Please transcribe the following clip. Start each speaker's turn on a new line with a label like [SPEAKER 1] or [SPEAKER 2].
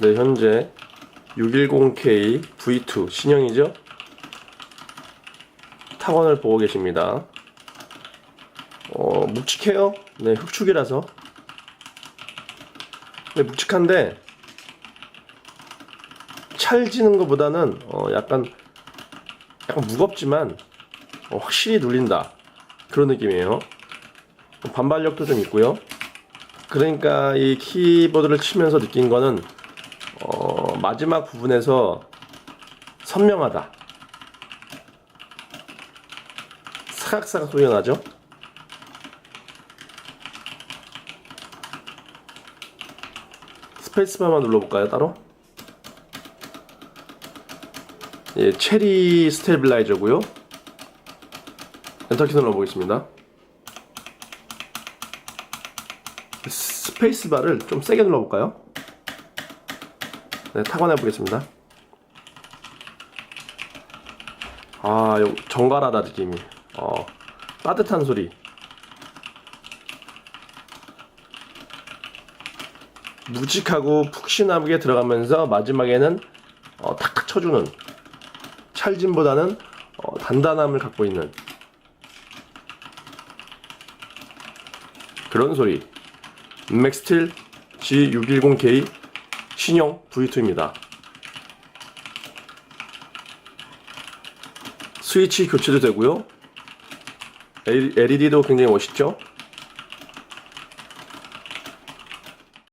[SPEAKER 1] 네, 현재 610K V2 신형이죠? 타건을 보고 계십니다. 어, 묵직해요. 네, 흑축이라서. 네, 묵직한데 찰지는 것보다는 어, 약간 약간 무겁지만 어, 확실히 눌린다 그런 느낌이에요. 반발력도 좀 있고요. 그러니까 이 키보드를 치면서 느낀 거는 어, 마지막 부분에서 선명하다. 사각사각 소리가 나죠? 스페이스바만 눌러볼까요, 따로? 예, 체리 스테빌라이저고요. 엔터키 눌러보겠습니다. 스페이스바를 좀 세게 눌러볼까요? 네, 타건해 보겠습니다. 아, 요 정갈하다 느낌이. 어, 따뜻한 소리. 묵직하고 푹신하게 들어가면서 마지막에는 어, 탁탁 쳐주는 찰짐보다는 어, 단단함을 갖고 있는 그런 소리. 맥스틸 G610K 신형 V2입니다. 스위치 교체도 되고요. LED도 굉장히 멋있죠?